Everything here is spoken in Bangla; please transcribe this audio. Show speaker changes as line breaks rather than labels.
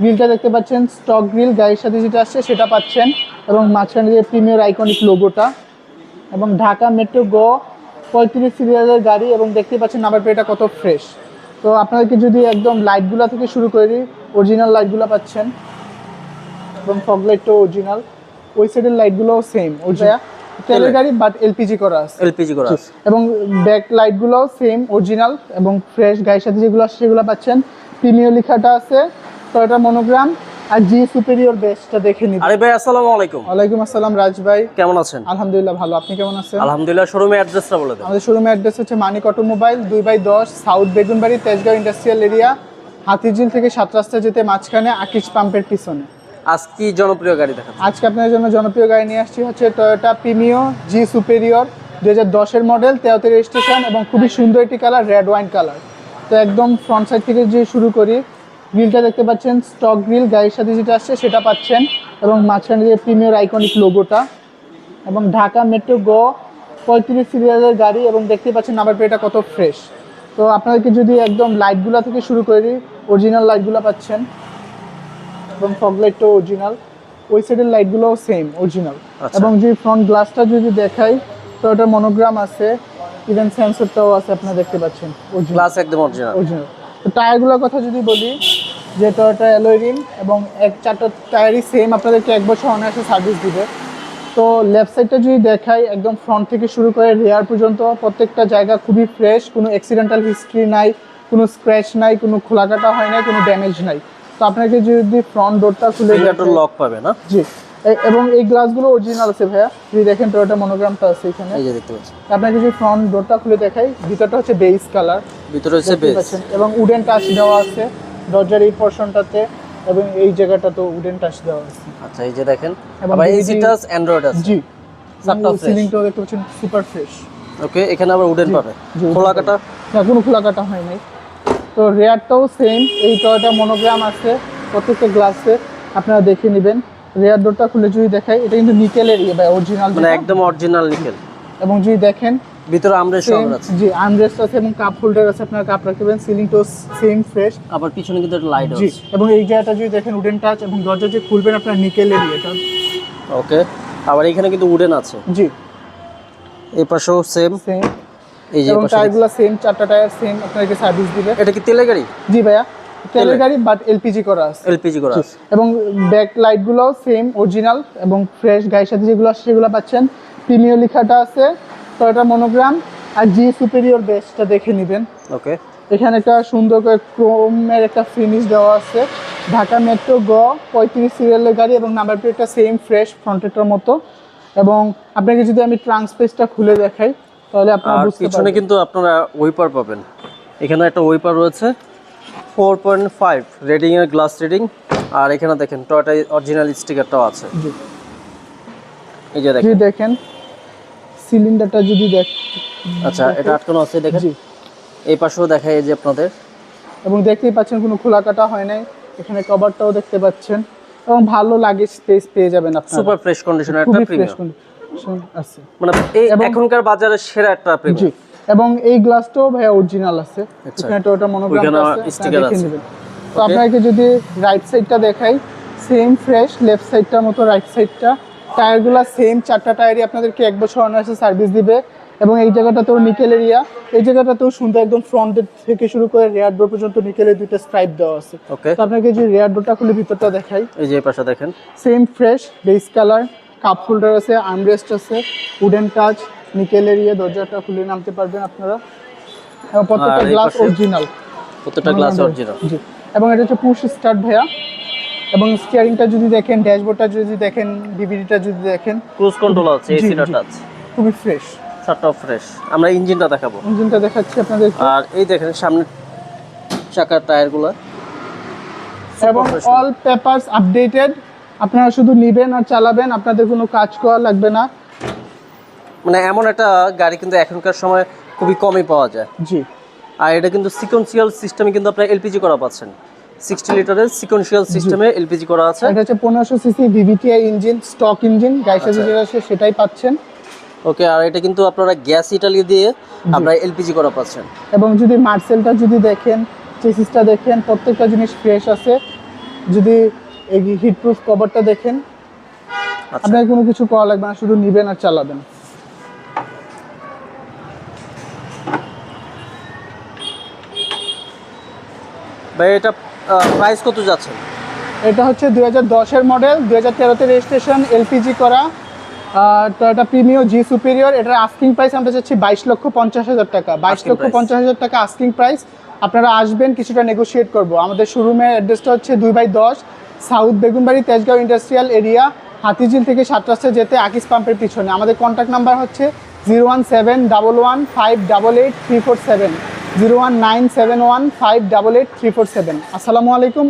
গ্রিলটা দেখতে পাচ্ছেন স্টক গ্রিল গায়ের সাথে যেটা আসছে সেটা পাচ্ছেন এবং মাঝখানে যে প্রিমিয়ার আইকনিক লোগোটা এবং ঢাকা মেট্রো গ পঁয়ত্রিশ সিরিয়ালের গাড়ি এবং দেখতে পাচ্ছেন নাম্বার প্লেটটা কত ফ্রেশ তো আপনাদেরকে যদি একদম লাইটগুলো থেকে শুরু করে দিই অরিজিনাল লাইটগুলো পাচ্ছেন। এবং ফগ লাইটটাও অরিজিনাল ওই সাইডের লাইটগুলোও সেম ওইটা তেলের গাড়ি বাট এলপিজি করা আছে।
এলপিজি করা আছে।
এবং ব্যাক লাইটগুলোও সেম অরিজিনাল এবং ফ্রেশ গাড়ির সাথে যেগুলো আছে সেগুলো পাচ্ছেন। প্রিমিয়ার লেখাটা আছে টয়োটা মনোগ্রাম আর জি সুপেরিয়র বেসটা দেখে নিন
আরে ভাই আসসালামু আলাইকুম।
ওয়ালাইকুম আসসালাম রাজ ভাই।
কেমন আছেন?
আলহামদুলিল্লাহ ভালো। আপনি কেমন আছেন?
আলহামদুলিল্লাহ শোরুমে অ্যাড্রেসটা বলে দেন।
আমাদের শোরুমের অ্যাড্রেস হচ্ছে মানিক অটোমোবাইল দুই বাই দশ south Begunbari Tejgaon industrial area Hatirjheel থেকে সাত রাস্তা যেতে মাঝখানে আকিস পাম্পের পিছনে।
আজ কি জনপ্রিয় গাড়ি দেখাচ্ছেন?
আজকে আপনাদের জন্য জনপ্রিয় গাড়ি নিয়ে আসছি হচ্ছে টয়োটা প্রিমিও জি সুপেরিয়র দু হাজার দশের মডেল তেরোতে রেজিস্ট্রেশন এবং খুবই সুন্দর একটি কালার রেড ওয়াইন কালার তো একদম ফ্রন্ট সাইড থেকে যে শুরু করি গ্রিলটা দেখতে পাচ্ছেন স্টক গ্রিল গাড়ির সাথে যেটা আসছে সেটা পাচ্ছেন এবং মাঝখানে যে প্রিমিয়ার আইকনিক লোগোটা এবং ঢাকা মেট্রো গ পঁয়ত্রিশ সিরিয়ালের গাড়ি এবং দেখতে পাচ্ছেন নাম্বার প্লেটটা কত ফ্রেশ তো আপনাদেরকে যদি একদম লাইটগুলো থেকে শুরু করে দিই অরিজিনাল লাইটগুলো পাচ্ছেন এবং ফগ লাইটটাও অরিজিনাল ওই সাইডের লাইটগুলোও সেম অরিজিনাল। এবং যে ফ্রন্ট গ্লাসটা যদি দেখাই তো ওটার মনোগ্রাম আছে ইভেন সেন্সরটাও আছে আপনারা দেখতে পাচ্ছেন
ক্লাস একদম অরিজিনাল
অরিজিনাল তো টায়ারগুলোর কথা যদি বলি যে টয়োটা অ্যালয় রিম এবং এক চারটা টায়ারই সেম আপনাদেরকে এক বছর অনায়াসে সার্ভিস দিবে। তো লেফট সাইডটা যদি দেখাই একদম ফ্রন্ট থেকে শুরু করে রেয়ার পর্যন্ত প্রত্যেকটা জায়গা খুবই ফ্রেশ কোনো অ্যাক্সিডেন্টাল হিস্ট্রি নাই কোনো স্ক্র্যাচ নাই কোনো খোলাকাটা হয় নাই কোনো ড্যামেজ নাই। তো আপনাকে যদি ফ্রন্ট ডোরটা খুলে
লক পাবে না?
জি। এবং এই গ্লাসগুলো অরিজিনাল আছে ভাইয়া। যদি দেখেন টয়োটা মনোগ্রামটা আছে এখানে।
এই যে দেখতে পাচ্ছেন
আপনাকে যদি ফ্রন্ট ডোরটা খুলে দেখাই ভিতরটা হচ্ছে বেস কালার
ভিতরে হচ্ছে বেস
এবং উডেন টাচ দেওয়া আছে। দরজার এই পোর্শনটাতে এবং এই জায়গাটাতেও উডেন টাচ দেওয়া আছে।
আচ্ছা এই যে দেখেন আবার ইজি টাচ অ্যান্ড্রয়েড আছে।
জি। সিলিংটাও দেখতে পাচ্ছেন সুপার ফ্রেশ
ওকে এখানে আবার উডেন পাবে। খোলা কাটা
না কোনো খোলা কাটা হয় নাই। তো রেয়ারটাও সেম এই টয়টা মনোগ্রাম আছে প্রত্যেকটা গ্লাসে আপনারা দেখে নেবেন। রেয়ার ডোরটা খুলে যদি দেখাই এটা কিন্তু নিকেলের ইয়ে ভাই অরিজিনাল
মানে একদম অরিজিনাল নিকেল
এবং যদি দেখেন
ভিতরে আমরা
সেম
সব আছে।
জি আর্মরেস্ট আছে এবং কাপ হোল্ডার আছে আপনারা কাপ রাখবেন সিলিংটাও সেম ফ্রেশ
আবার পিছনে কিন্তু একটা লাইট
জি
আছে।
এবং এই জায়গাটা যদি দেখেন উডেন টাচ এবং দরজা যে খুলবেন আপনার নিকেলের এটা
ওকে আবার এখানে কিন্তু উডেন আছে।
জি।
এই পাশেও সেম
সেম
এই যে
টায়ারগুলো সেম চারটা টায়ার সেম আপনাকে সার্ভিস দিবে
এটা কি তেলের গাড়ি?
জি ভাইয়া। তেলের? গাড়ি। বাট এলপিজি করা আছে।
এলপিজি করা আছে।
এবং ব্যাক লাইটগুলোও সেম অরিজিনাল এবং ফ্রেশ গাড়ির সাথে যেগুলো আছে সেগুলো পাচ্ছেন। প্রিমিয়ার লেখাটা আছে। টয়োটা মনোগ্রাম আর জি সুপেরিয়র বেসটা দেখে নেবেন।
ওকে
এখানে একটা সুন্দর করে ক্রোমের একটা ফিনিশ দেওয়া আছে। ঢাকা মেট্রো গ পঁয়ত্রিশ সিরিয়ালের গাড়ি এবং নাম্বার প্লেটটা সেম ফ্রেশ ফ্রন্টেরটার মতো। এবং আপনাকে যদি আমি ট্রান্সপেসটা খুলে দেখাই তাহলে আপনারা
পিছনে কিন্তু আপনারা ওয়েপার পাবেন। এখানে একটা ওয়েপার রয়েছে। ফোর পয়েন্ট ফাইভ রেডিং এর গ্লাস রেডিং আর এখানে দেখেন টয়টা অরিজিনাল স্টিকারটাও আছে। এই যে দেখেন।
সিলিন্ডারটা যদি দেখ
আচ্ছা এটা আটকানো আছে দেখেন। এই পাশেও দেখায় এই যে আপনাদের।
এবং দেখতেই পাচ্ছেন কোনো খোলা কাটা হয় নাই। এখানে কভারটাও দেখতে পাচ্ছেন। এবং ভালো লাগে স্পেস পেয়ে যাবেন আপনারা।
সুপার ফ্রেশ কন্ডিশনের একটা প্রিমিয়াম
আছে।
মানে এই এখনকার বাজারে সেরা একটা
জি।
প্রিমিয়াম
এবং এই গ্লাসটাও ভাইয়া অরিজিনাল আছে।
আচ্ছা।
এখানে টয়োটা মনোগ্রাম আছে। আপনারা
sticker আছে।
তো আপনাকে যদি রাইট সাইডটা দেখাই সেম ফ্রেশ লেফট সাইডটার মতো রাইট সাইডটা টায়ারগুলো সেম চারটা টায়ারই আপনাদেরকে এক বছর অনার্সে সার্ভিস দিবে। এবং এই জায়গাটাতেও নিকেল এরিয়া এই জায়গাটাতেও সুন্দর একদম ফ্রন্ট থেকে শুরু করে রেয়ার ডোর পর্যন্ত নিকেলের দুইটা স্ট্রাইপ দেওয়া আছে।
ওকে
তো আপনাকে যদি রেয়ার ডোরটা খুলে ভিতরটা দেখাই।
এই যে পাশে দেখেন।
Same fresh base colour cup holder আছে আর্মরেস্ট আছে উডেন টাচ নিকেল এরিয়া দরজাটা খুলে নামতে পারবেন আপনারা। এবং প্রত্যেকটা গ্লাস অরিজিনাল
প্রত্যেকটা গ্লাস অরিজিনাল
জি। এবং এটা হচ্ছে পুশ স্টার্ট ভাইয়া। এবং স্টিয়ারিংটা যদি দেখেন ড্যাশবোর্ডটা যদি দেখেন ডিভিডিটা যদি দেখেন
ক্রুজ কন্ট্রোল আছে
জি,
এসিটা টাচ
খুবই ফ্রেশ
চারটাও ফ্রেশ আমরা ইঞ্জিনটা দেখাবো।
ইঞ্জিনটা দেখাচ্ছি আপনাদের।
আর এই দেখেন সামনে চাকার টায়ারগুলো।
এবং অল পেপারস আপডেটেড আপনারা শুধু নেবেন আর চালাবেন আপনাদের কোনো কাজ করা লাগবে না।
মানে এমন একটা গাড়ি কিন্তু এখনকার সময় খুবই কমই পাওয়া যায়।
জি।
আর এটা কিন্তু সিকোয়েন্সিয়াল সিস্টেমে কিন্তু আপনার এলপিজি করা পাচ্ছেন। সিক্সটি লিটারের সিকোয়েন্সিয়াল সিস্টেমে এলপিজি করা আছে।
এটা হচ্ছে পনেরোশো CC VVTI engine stock engine
আচ্ছা।
যেটা আছে সেটাই পাচ্ছেন।
ওকে আর এটা কিন্তু আপনারা গ্যাস ইটালি দিয়ে আপনারা এলপিজি করা পাচ্ছেন।
এবং যদি মার্সেলটা যদি দেখেন চেসিসটা দেখেন প্রত্যেকটা জিনিস ফ্রেশ আছে। যদি এই হিট প্রুফ কভারটা দেখেন
আচ্ছা।
আপনাকে কোনো কিছু করা লাগবে না শুধু নিবেন আর চালাবেন।
ভাই এটা প্রাইস কত যাচ্ছে?
এটা হচ্ছে দুই হাজার দশের মডেল দুই হাজার তেরোতে রেজিস্ট্রেশন এলপিজি করা। টয়োটা প্রিমিও জি সুপিরিয়র এটার আস্কিং প্রাইস আমরা চাচ্ছি বাইশ লক্ষ পঞ্চাশ হাজার টাকা। বাইশ লক্ষ পঞ্চাশ হাজার টাকা আস্কিং প্রাইস আপনারা আসবেন কিছুটা নেগোশিয়েট করব। আমাদের শোরুমের অ্যাড্রেসটা হচ্ছে দুই বাই দশ south Begunbari Tejgaon industrial area Hatirjheel থেকে সাত রাস্তা যেতে আকিস পাম্পের পিছনে। আমাদের কন্ট্যাক্ট নাম্বার হচ্ছে zero one seven double one five double eight three four seven zero one nine seven one five double eight three four seven. আসসালামু আলাইকুম।